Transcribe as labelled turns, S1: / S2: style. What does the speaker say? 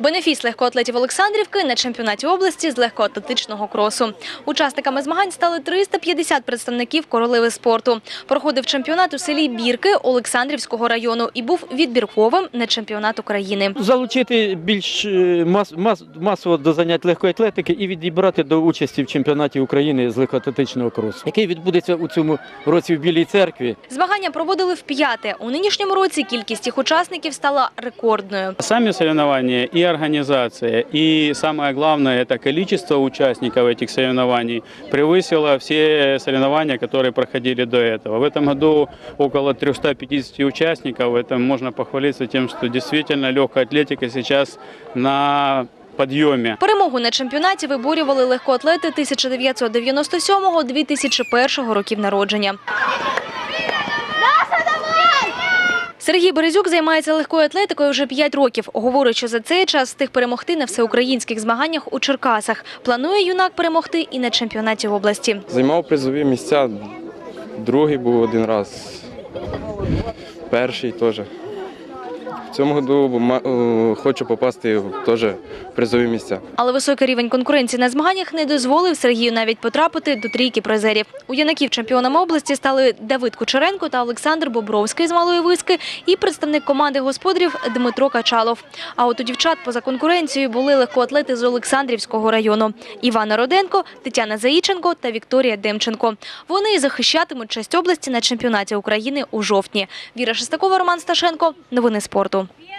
S1: Бенефіс легкоатлетів Олександрівки на чемпіонаті області з легкоатлетичного кросу. Учасниками змагань стали 350 представників королеви спорту. Проходив чемпіонат у селі Бірки Олександрівського району і був відбірковим на чемпіонат України.
S2: Залучити більш е, мас, мас, масово до занять легкої атлетики і відібрати до участі в чемпіонаті України з легкоатлетичного кросу, який відбудеться у цьому році в Білій церкві.
S1: Змагання проводили вп'яте. У нинішньому році кількість їх учасників стала рекордною.
S3: Сами соревнования и организация, и самое главное, это количество участников этих соревнований превысило все соревнования, которые проходили до этого. В этом году около 350 участников. Это можно похвалиться тем, что действительно легкая атлетика сейчас на подъеме.
S1: Перемогу на чемпіонаті виборювали легкоатлети 1997-2001 років народження. Сергій Березюк займається легкою атлетикою вже 5 років. Говорить, що за цей час встиг перемогти на всеукраїнських змаганнях у Черкасах. Планує юнак перемогти і на чемпіонаті області.
S4: Займав призові місця, другий був один раз, перший теж. Цьому году е, хочу попасти теж в призові місця.
S1: Але високий рівень конкуренції на змаганнях не дозволив Сергію навіть потрапити до трійки призерів. У юнаків чемпіонами області стали Давид Кучеренко та Олександр Бобровський з Малої Виски і представник команди господарів Дмитро Качалов. А от у дівчат поза конкуренцією були легкоатлети з Олександрівського району Івана Роденко, Тетяна Заїченко та Вікторія Демченко. Вони захищатимуть честь області на чемпіонаті України у жовтні. Віра Шестакова, Роман Сташенко. Новини спорту. Bye.